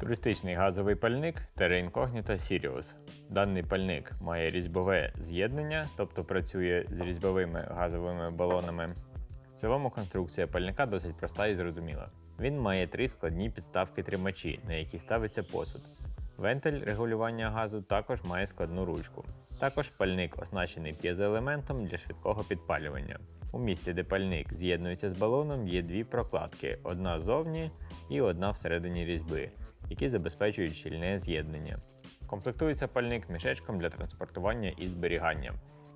Туристичний газовий пальник Terra Incognita Sirius. Даний пальник має різьбове з'єднання, тобто працює з різьбовими газовими балонами. В цілому конструкція пальника досить проста і зрозуміла. Він має три складні підставки тримачі, на які ставиться посуд. Вентиль регулювання газу також має складну ручку. Також пальник оснащений п'єзоелементом для швидкого підпалювання. У місці, де пальник з'єднується з балоном, є дві прокладки: одна ззовні і одна всередині різьби, які забезпечують щільне з'єднання. Комплектується пальник мішечком для транспортування і зберігання.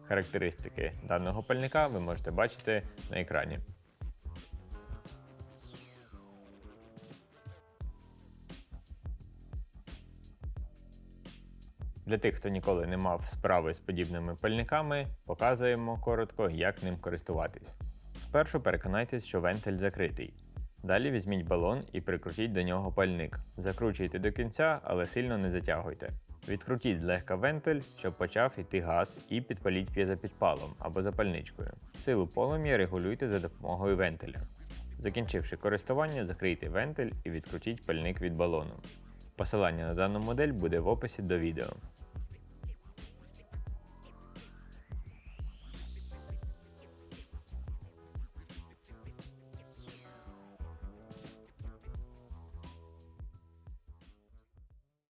Характеристики даного пальника ви можете бачити на екрані. Для тих, хто ніколи не мав справи з подібними пальниками, показуємо коротко, як ним користуватись. Спершу переконайтесь, що вентиль закритий. Далі візьміть балон і прикрутіть до нього пальник. Закручуйте до кінця, але сильно не затягуйте. Відкрутіть злегка вентиль, щоб почав йти газ, і підпаліть п'єзопідпалом або запальничкою. Силу полум'я регулюйте за допомогою вентиля. Закінчивши користування, закрийте вентиль і відкрутіть пальник від балону. Посилання на дану модель буде в описі до відео.